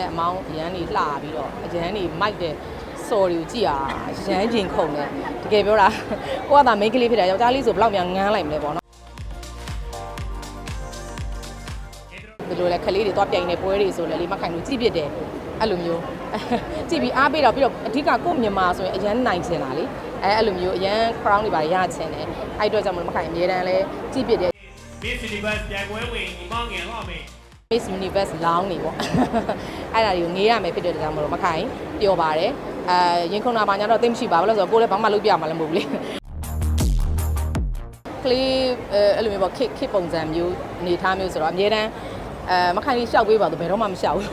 ရင်အမောင်းအရန်နေလှပြီးတော့အရန်နေမိုက်တဲ့စော်တွေကိုကြည့်ရရမ်းကျင်ခုန်တယ်တကယ်ပြောတာကိုကသာမိန်းကလေးဖြစ်တယ်ယောက်ျားလေးဆိုဘယ်လောက်များငန်းလိုက်မလဲပေါ့နော်ဒီလိုလဲခလေးတွေသွားပြိုင်နေပွဲတွေဆိုလဲလေမခိုင်လို့ကြည့်ပြစ်တယ်အဲ့လိုမျိုးကြည့်ပြီးအားပေးတော့ပြီးတော့အဓိကကို့မြန်မာဆိုရင်အရန်နိုင်ချင်တာလေအဲအဲ့လိုမျိုးအရန် crown တွေပါရချင်တယ်အဲ့အတွက်ကြောင့်မလို့မခိုင်အမြဲတမ်းလဲကြည့်ပြစ်တယ် Miss Universe ပြိုင်ပွဲဝင်ညီမငယ်တော့မေ Miss Universe လောင်းနေပေါ့အဲ့ဒါတွေကိုငေးရမယ်ဖြစ်တဲ့ကြောင့်မလို့မခိုင်ပျော်ပါတယ်အဲရင်ခုန်တာပါညာတော့သိမရှိပါဘူးလို့ဆိုတော့ကိုယ်လည်းဘာမှလုပ်ပြမှာလည်းမဟုတ်ဘူးလေကလေးအဲအဲ့လိုမျိုးပေါ့ခစ်ခစ်ပုံစံမျိုးအနေထားမျိုးဆိုတော့အများတန်းအဲမခိုင်လေးရှောက်ပေးပါတော့ဘယ်တော့မှမရှောက်ဘူး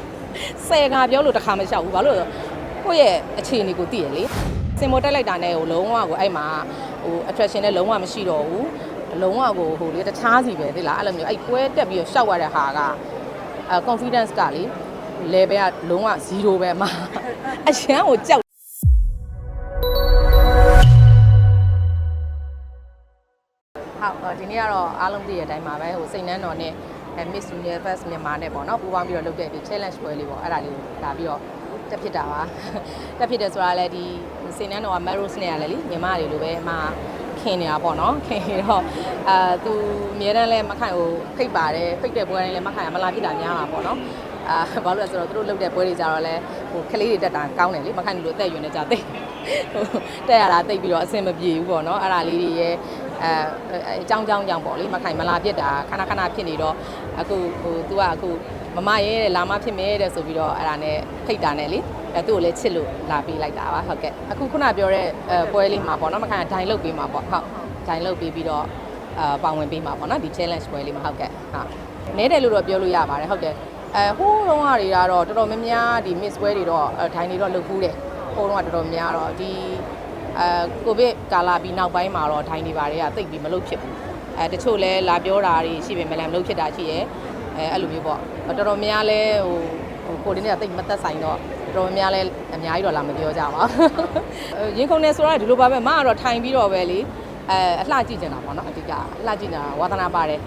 ဆယ်ကပြောလို့တစ်ခါမရှောက်ဘူးဘာလို့လဲဆိုတော့ကိုယ့်ရဲ့အခြေအနေကိုသိရလေစင်မောတက်လိုက်တာနဲ့ဟိုလုံးဝကိုအဲ့မှာဟို attraction နဲ့လုံးဝမရှိတော့ဘူးလုံးဝကိုဟိုလေတခြားစီပဲသိလားအဲ့လိုမျိုးအဲ့ကွဲတက်ပြီးတော့ရှောက်ရတဲ့ဟာက အဲ confidence ကလေ level ကလုံးဝ0ပဲမှာအရန်ကိုကြောက်ဟုတ်တော့ဒီနေ့ကတော့အားလုံးသိတဲ့အတိုင်းပါပဲဟိုစိတ်နှမ်းတော်နဲ့အဲ Miss Universe မြန်မာနဲ့ပေါ့နော်ပူးပေါင်းပြီးတော့လုပ်တဲ့ဒီ challenge ပွဲလေးပေါ့အဲ့ဒါလေးကိုလာပြီးတော့တက်ဖြစ်တာပါတက်ဖြစ်တယ်ဆိုတာလည်းဒီစိတ်နှမ်းတော်က Maros နဲ့ရလဲလေမြန်မာတွေလိုပဲအမ ခင်နေတာပေါ့နော်ခင်နေတော့အာသူအများတန်းလဲမခိုင်ကိုဖိတ်ပါတယ်ဖိတ်တဲ့ပွဲတိုင်းလဲမခိုင်ကမလာဖြစ်တာများတာပေါ့နော်အာဘာလို့လဲဆိုတော့သူတို့လုပ်တဲ့ပွဲတွေကြတော့လဲဟိုကလေးတွေတက်တာကောင်းတယ်လေမခိုင်တို့အသက်အရွယ်နဲ့ကြာသိဟိုတက်ရတာသိပြီးတော့အဆင်မပြေဘူးပေါ့နော်အဲ့ဒါလေးတွေရဲ့ အဲအကြောင်းကြောင်းကြောင့်ပေါ့လေမခိုင်မလာဖြစ်တာခဏခဏဖြစ်နေတော့အခုဟို तू ကအခုမမရဲတဲ့လာမဖြစ်မဲတဲ့ဆိုပြီးတော့အဲ့ဒါနဲ့ဖိတ်တာနဲ့လေအဲသူ့ကိုလည်းချစ်လို့လာပေးလိုက်တာပါဟုတ်ကဲ့အခုခုနပြောတဲ့အဲပွဲလေးမှာပေါ့နော်မခိုင်ကဒိုင်လုတ်ပေးမှာပေါ့ဟုတ်ဒိုင်လုတ်ပေးပြီးတော့အာပါဝင်ပေးမှာပေါ့နော်ဒီ challenge ပွဲလေးမှာဟုတ်ကဲ့ဟုတ်နဲတယ်လို့တော့ပြောလို့ရပါတယ်ဟုတ်တယ်အဲဟိုးတော့တွေကတော့တော်တော်များများဒီ miss ပွဲတွေတော့ဒိုင်တွေတော့လုတ်ဖူးတယ်ဟိုးတော့တော်တော်များတော့ဒီ အဲကိုဗစ်ကာလာပြီးနောက်ပိုင်းမှာတော့ဒိုင်တွေပါတွေကတိတ်ပြီးမလုတ်ဖြစ်ဘူးအဲတချို့လဲလာပြောတာတွေရှိပေမဲ့လည်းမလုတ်ဖြစ်တာရှိရဲအဲအဲ့လိုမျိုးပေါ့တော်တော်များလဲဟိုဟိုကိုဒီနေ့ကတိတ်မသက်ဆိုင်တော့တော်တော်များလဲအများကြီးတော့လာမပြောကြပါဘူးရင်ခုန်နေဆိုတော့ဒီလိုပါပဲမကတော့ထိုင်ပြီးတော့ပဲလေအဲအလှကြည့်နေတာပေါ့နော်အဓိကအလှကြည့်နေတာဝါသနာပါတယ်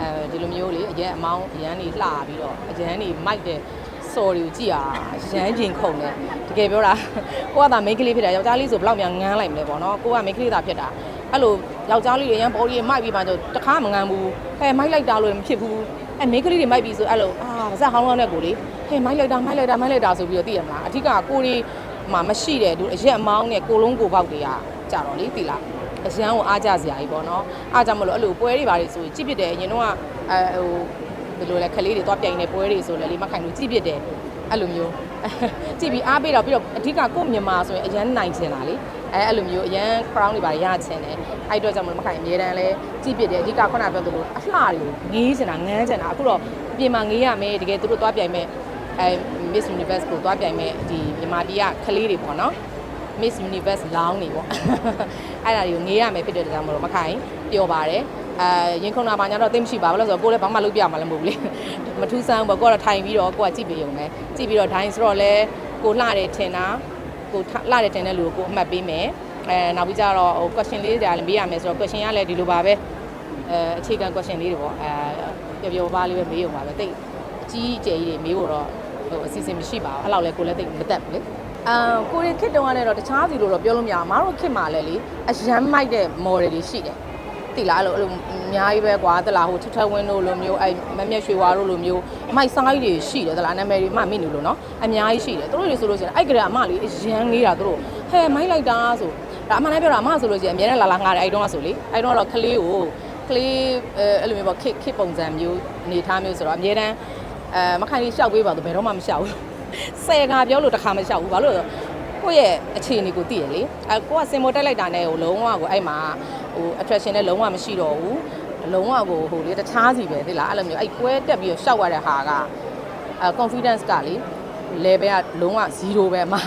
အဲဒီလိုမျိုးလေအရင်အမောင်းအရန်နေလှပြီးတော့အရန်နေမိုက်တဲ့ စော်တွေကိုကြည့်ရရမ်းကျင်ခုန်တယ်တကယ်ပြောတာကိုကသာမိန်းကလေးဖြစ်တယ်ယောက်ျားလေးဆိုဘယ်လောက်များငန်းလိုက်မလဲပေါ့နော်ကိုကမိန်းကလေးသာဖြစ်တာအဲ့လိုယောက်ျားလေးတွေရမ်းပေါ်ကြီးမိုက်ပြီးမှကျတခါမငန်းဘူးဟဲ့မိုက်လိုက်တာလို့မဖြစ်ဘူးအဲမိန်းကလေးတွေမိုက်ပြီးဆိုအဲ့လိုအာပါစဟောင်းလောင်းတဲ့ကိုလေဟဲ့မိုက်လိုက်တာမိုက်လိုက်တာမိုက်လိုက်တာဆိုပြီးတော့သိရမလားအထက်ကကိုရီမှာမရှိတဲ့သူအရက်အမောင်းနဲ့ကိုလုံးကိုပေါက်တွေကကြတော့လေသိလားအရန်ကိုအားကြစရာကြီးပေါ့နော်အားကြမလို့အဲ့လိုပွဲတွေပါလေဆိုရင်ကြည့်ပြတယ်အရင်တော့အဲဟို ဘယ်လိုလဲခလေးတွေသွားပြိုင်နေပွဲတွေဆိုလဲလေမခိုင်လို့ကြည့်ပြတယ်အဲ့လိုမျိုးကြည့်ပြီးအားပေးတော့ပြီးတော့အဓိကကို့မြန်မာဆိုရင်အရန်နိုင်ချင်တာလေအဲအဲ့လိုမျိုးအရန် crown တွေပါရချင်တယ်အဲ့အတွက်ကြောင့်မလို့မခိုင်အမြဲတမ်းလဲကြည့်ပြတယ်အဓိကခုနပြောသလိုအလှတွေကိုငေးချင်တာငန်းချင်တာအခုတော့အပြင်မှာငေးရမယ်တကယ်သူတို့သွားပြိုင်မဲ့အဲ Miss Universe ကိုသွားပြိုင်မဲ့ဒီမြန်မာပြည်ကခလေးတွေပေါ့နော် Miss Universe လောင်းနေပေါ့အဲ့ဒါတွေကိုငေးရမယ်ဖြစ်တဲ့ကြောင့်မလို့မခိုင်ပျော်ပါတယ် အဲရင်ခုန်တာပါညာတော့သိမရှိပါဘူးလို့ဆိုတော့ကိုယ်လည်းဘာမှလုပ်ပြမှာလည်းမဟုတ်ဘူးလေမထူးဆန်းဘူးပေါ့ကိုကတော့ထိုင်ပြီးတော့ကိုကကြည့်ပေးရုံပဲကြည့်ပြီးတော့ဒိုင်းဆိုတော့လဲကိုလှတယ်ထင်တာကိုလှတယ်ထင်တဲ့လူကိုကိုအမှတ်ပေးမယ်အဲနောက်ပြီးကြတော့ဟို question လေးတွေလည်းမေးရမယ်ဆိုတော့ question ကလည်းဒီလိုပါပဲအဲအခြေခံ question လေးတွေပေါ့အဲပျော်ပျော်ပါးလေးပဲမေးရုံပါပဲတိတ်အကြီးအကျယ်ကြီးတွေမေးဖို့တော့ဟိုအစီအစဉ်မရှိပါဘူးအဲ့လောက်လဲကိုလည်းတိတ်မတက်ဘူးလေအာကိုရီခစ်တုံးကနေတော့တခြားစီလို့တော့ပြောလို့မရဘူး။မတို့ခစ်မှာလည်းလေအရန်မိုက်တဲ့ model တွေရှိတယ်။ တိလားအဲ့လိုအဲ့လိုအများကြီးပဲကွာတလားဟိုထထဝင်းတို့လိုမျိုးအဲ့မမျက်ရွှေဝါတို့လိုမျိုးအမိုက်ဆိုင်တွေရှိတယ်တလားနာမည်တွေမှမိနေလို့နော်အများကြီးရှိတယ်သူတို့တွေဆိုလို့ရှိရင်အဲ့ကလေးအမလေးအရန်ငေးတာသူတို့ဟဲမိုက်လိုက်တာဆိုဒါအမှန်တမ်းပြောတာအမဆိုလို့ရှိရင်အများနဲ့လာလာငါတယ်အဲ့တုန်းကဆိုလေအဲ့တုန်းကတော့ကလေးကိုကလေးအဲ့လိုမျိုးပေါ့ခစ်ခစ်ပုံစံမျိုးအနေထားမျိုးဆိုတော့အများတန်းအဲမခိုင်လေးရှောက်ပေးပါတော့ဘယ်တော့မှမရှောက်ဘူးဆယ်ကပြောလို့တစ်ခါမရှောက်ဘူးဘာလို့လဲဆို ကိုယ့်ရဲ့အခြေအနေကိုသိရလေအဲကိုကစင်မောတက်လိုက်တာနဲ့ဟိုလုံးဝကိုအဲ့မှာဟို attraction နဲ့လုံးဝမရှိတော့ဘူးလုံးဝကိုဟိုလေတခြားစီပဲသိလားအဲ့လိုမျိုးအဲ့ကွဲတက်ပြီးတော့ရှောက်ရတဲ့ဟာကအဲ confidence ကလေ level ကလုံးဝ0ပဲမှာ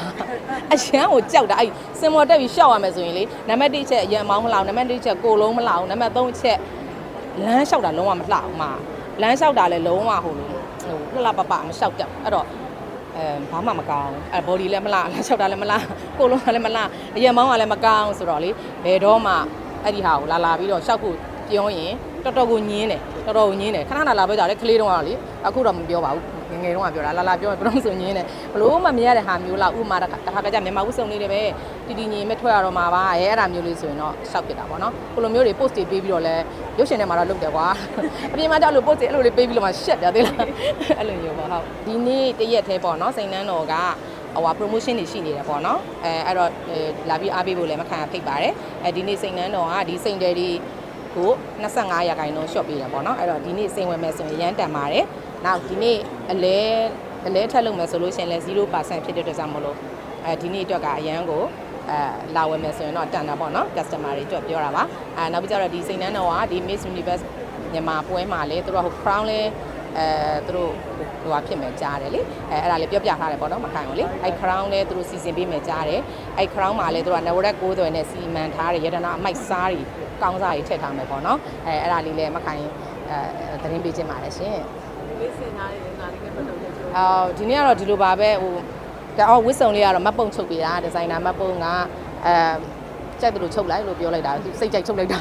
အရန်ကိုကြောက်တာအဲ့စင်မောတက်ပြီးရှောက်ရမယ်ဆိုရင်လေနံပါတ်1ချက်အရန်မောင်းမလောက်နံပါတ်2ချက်ကိုလုံးမလောက်နံပါတ်3ချက်လမ်းလျှောက်တာလုံးဝမလှအောင်မှာလမ်းလျှောက်တာလည်းလုံးဝဟိုလိုဟိုလှလှပပမလျှောက်တော့အဲ့တော့ အဲဘာမှမကောင်းအဲ body လည်းမလားလက်လျှောက်တာလည်းမလားကိုယ်လုံးကလည်းမလားအရင်မောင်းကလည်းမကောင်းဆိုတော့လေဘယ်တော့မှအဲ့ဒီဟာကိုလာလာပြီးတော့ရှောက်ဖို့ပြောရင်တော်တော်ကိုညင်းတယ်တော်တော်ကိုညင်းတယ်ခဏခဏလာပဲကြတယ်ကလေးတုန်းကတော့လေအခုတော့မပြောပါဘူးငယ်ငယ်တုန်းကပြောတာလာလာပြောရင်ဘယ်တော့ဆိုညင်းတယ်ဘလို့မှမရတဲ့ဟာမျိုးလားဥမာတစ်ခါတစ်ခါကကြမြန်မာဝတ်စုံလေးတွေပဲ တီတီငင်မဲ့ထွက်ရတော့မှာပါအဲအဲ့ဒါမျိုးလေးဆိုရင်တော့ရှောက်ပြတာပေါ့နော်ကိုလိုမျိုးတွေ post တွေပေးပြီးတော့လဲရုပ်ရှင်ထဲမှာတော့လုပ်တယ်ကွာအပြင်မှာကြောက်လို့ post တွေအဲ့လိုလေးပေးပြီးတော့မှရှက်တယ်သေးလားအဲ့လိုမျိုးပေါ့ဟုတ်ဒီနေ့တရက်သေးပေါ့နော်စိန်နှန်းတော်ကဟိုဟာ promotion တွေရှိနေတယ်ပေါ့နော်အဲအဲ့တော့လာပြီးအားပေးဖို့လည်းမခံဖိတ်ပါတယ်အဲဒီနေ့စိန်နှန်းတော်ကဒီစိန်တယ်ဒီကို25ရာခိုင်နှုန်း short ပေးတယ်ပေါ့နော်အဲ့တော့ဒီနေ့စိန်ဝင်မယ်ဆိုရင်ရမ်းတန်ပါတယ်နောက်ဒီနေ့အလဲအလဲထက်လုပ်မယ်ဆိုလို့ရှိရင်လည်း0%ဖြစ်တဲ့အတွက်ကြောင့်မလို့အဲဒီနေ့အတွက်ကအရန်ကို အဲလာဝယ်မယ်ဆိုရင်တော့တန်တာပေါ့နော် customer တွေအတွက်ပြောတာပါအဲနောက်ပြီးကြတော့ဒီစိန်နှန်းတော်ကဒီ Miss Universe မြန်မာပွဲမှာလေသူတို့ဟို crown လဲအဲသူတို့ဟိုဟာဖြစ်မယ်ကြားတယ်လေအဲအဲ့ဒါလေးပြောပြထားတယ်ပေါ့နော်မခိုင်ဘူးလေအဲ့ crown လဲသူတို့စီစဉ်ပေးမယ်ကြားတယ်အဲ့ crown မှာလဲသူတို့က network 9သွယ်နဲ့စီမံထားတယ်ရတနာအမိုက်စားတွေကောင်းစားတွေထည့်ထားမယ်ပေါ့နော်အဲအဲ့ဒါလေးလဲမခိုင်အဲသတင်းပေးခြင်းပါတယ်ရှင်လေးစင်ထားတဲ့ငါလေးနဲ့ပတ်သက်လို့ပြောအော်ဒီနေ့ကတော့ဒီလိုပါပဲဟို ဒါအော်ဝစ်စုံလေးကတော့မတ်ပုံချုပ်ပေးတာဒီဇိုင်နာမတ်ပုံကအဲကြိုက်တယ်လို့ချုပ်လိုက်လို့ပြောလိုက်တာသူစိတ်ကြိုက်ချုပ်လိုက်တာ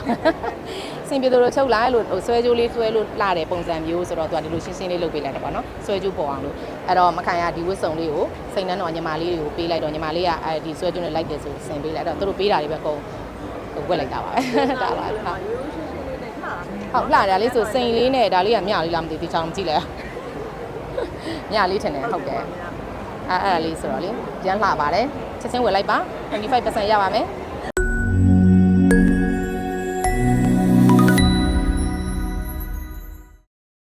စင်ပြေတယ်လို့ချုပ်လိုက်လို့ဟိုဆွဲကြိုးလေးဆွဲလို့လှတဲ့ပုံစံမျိုးဆိုတော့သူကဒီလိုရှင်းရှင်းလေးလုပ်ပေးလိုက်တယ်ပေါ့နော်ဆွဲကြိုးပေါ်အောင်လို့အဲ့တော့မခိုင်ကဒီဝစ်စုံလေးကိုစိတ်နှမ်းတော်ညီမလေးတွေကိုပေးလိုက်တော့ညီမလေးကအဲဒီဆွဲကြိုးနဲ့လိုက်တယ်ဆိုဆင်ပေးလိုက်တော့သူတို့ပေးတာတွေပဲအကုန်ဟိုဝက်လိုက်တာပါပဲဒါပါဟုတ်ရိုးရိုးရှင်းရှင်းလေးနဲ့ထားဟုတ်လှတယ်လေးဆိုစိန်လေးနဲ့ဒါလေးကမြလေးလားမသိဘူးဒီချောင်းကြည့်လဲမြလေးထင်တယ်ဟုတ်တယ် အဲ့အဲ့ဒါလေးဆိုတော့လေရမ်းလှပါတယ်ချက်ချင်းဝယ်လိုက်ပါ25%ရပါမယ်